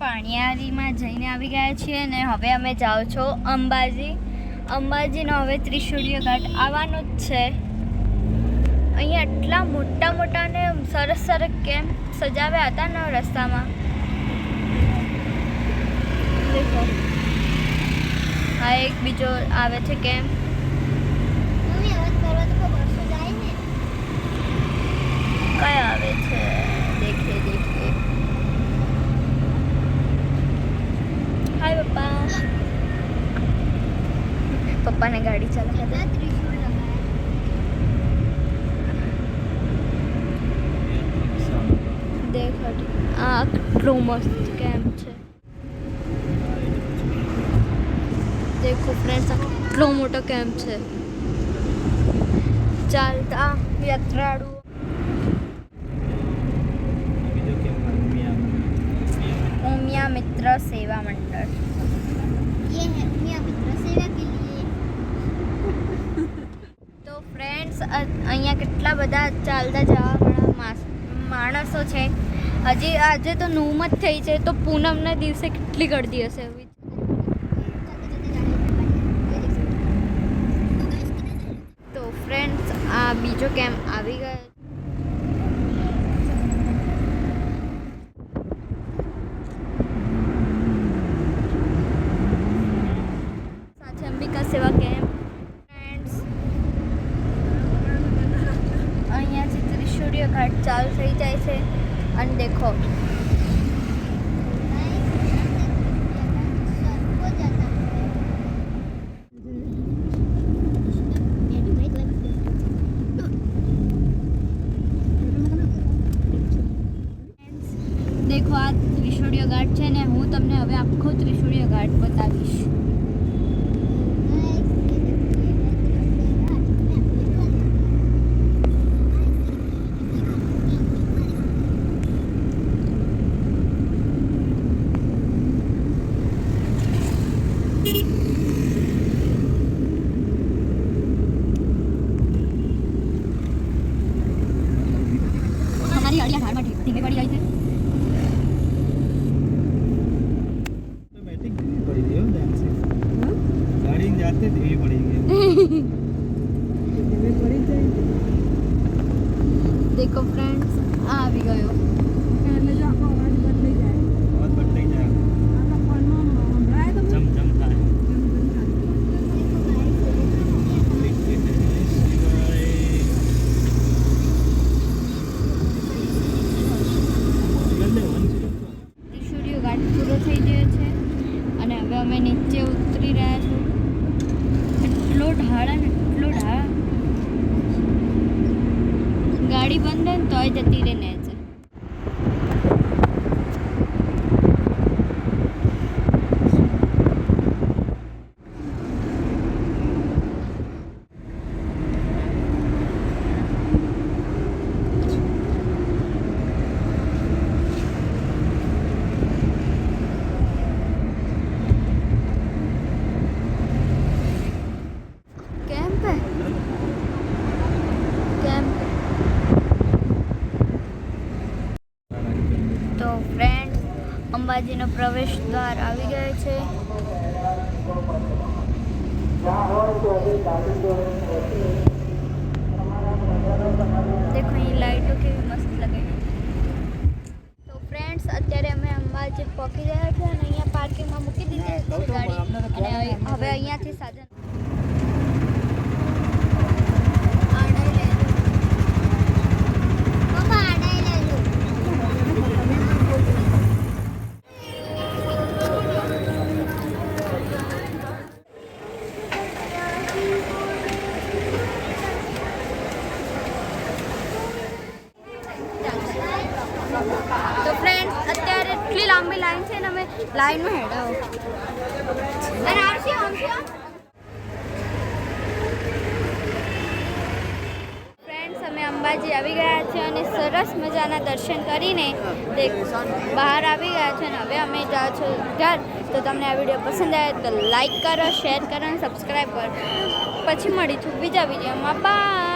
પાણીયારીમાં જઈને આવી ગયા છીએ અને હવે અમે જાઓ છો અંબાજી. અંબાજીનો હવે ત્રિશુળીય ઘાટ આવવાનો જ છે. અહીંયા એટલા મોટા મોટા ને સરસ સરસ કેમ્પ સજાવ્યા હતા ને રસ્તામાં? દેખો. આ એક બીજો આવે છે કેમ્પ કયા આવે છે? પપ્પાને ગાડી લગાયા દેખ આ કેટલું મસ્ત કેમ્પ છે? દેખો ફ્રેન્ડ્સ આ કેટલો મોટો કેમ્પ છે? ચાલતા, યાત્રાળુ. ઉમિયા મિત્ર સેવા મંડળ. ફ્રેન્ડ્સ અહીંયા કેટલા બધા ચાલતા જવાવાળા માણસો છે. હજી આજે તો નૂમ જ થઈ છે, તો પૂનમના દિવસે કેટલી ગળદી હશે તો ફ્રેન્ડ્સ આ બીજો કેમ્પ આવી ગયો સાથે અંબિકા સેવા કેમ્પ ફ્રેન્ડ્સ અહીંયાથી ઘાટ ચાલુ થઈ જાય છે. અને દેખો. દેખો, આ ત્રિશુળીય ઘાટ છે ને, હું તમને હવે આખો ત્રિશુળીય ઘાટ બતાવીશ. ગાડી આ ધારમાં ધીમે પડી જાય છે. ધીમે પડી ગઈ ડેન્સ ધીમે પડી ગઈ. ધીમે પડી જાય. દેખો ફ્રેન્ડ્સ આ આવી ગયો. ગાડી બંધ હોય ને તોય જતી રહે ને અંબાજીનો પ્રવેશ દ્વાર આવી ગયો છે. દેખો, અહીં લાઈટો કેવી મસ્ત લાગે તો ફ્રેન્ડ્સ અત્યારે અમે અંબાજી પહોંચી ગયા છે અને અહીંયા પાર્કિંગમાં મૂકી દીધી છે ગાડી. અને હવે અહીંયાથી સાધન તો ફ્રેન્ડ અત્યારે એટલી લાંબી લાઈન છે ને અમે લાઈનમાં હેડાવો અને આવશે ફ્રેન્ડ્સ અમે અંબાજી આવી ગયા છે અને સરસ મજાના દર્શન કરીને તે બહાર આવી ગયા છે અને હવે અમે જાઓ છો ઘર. તો તમને આ વીડિયો પસંદ આવે તો લાઈક કરો શેર કરો અને સબસ્ક્રાઈબ કરો. પછી મળીશું બીજા વિડીયોમાં બાય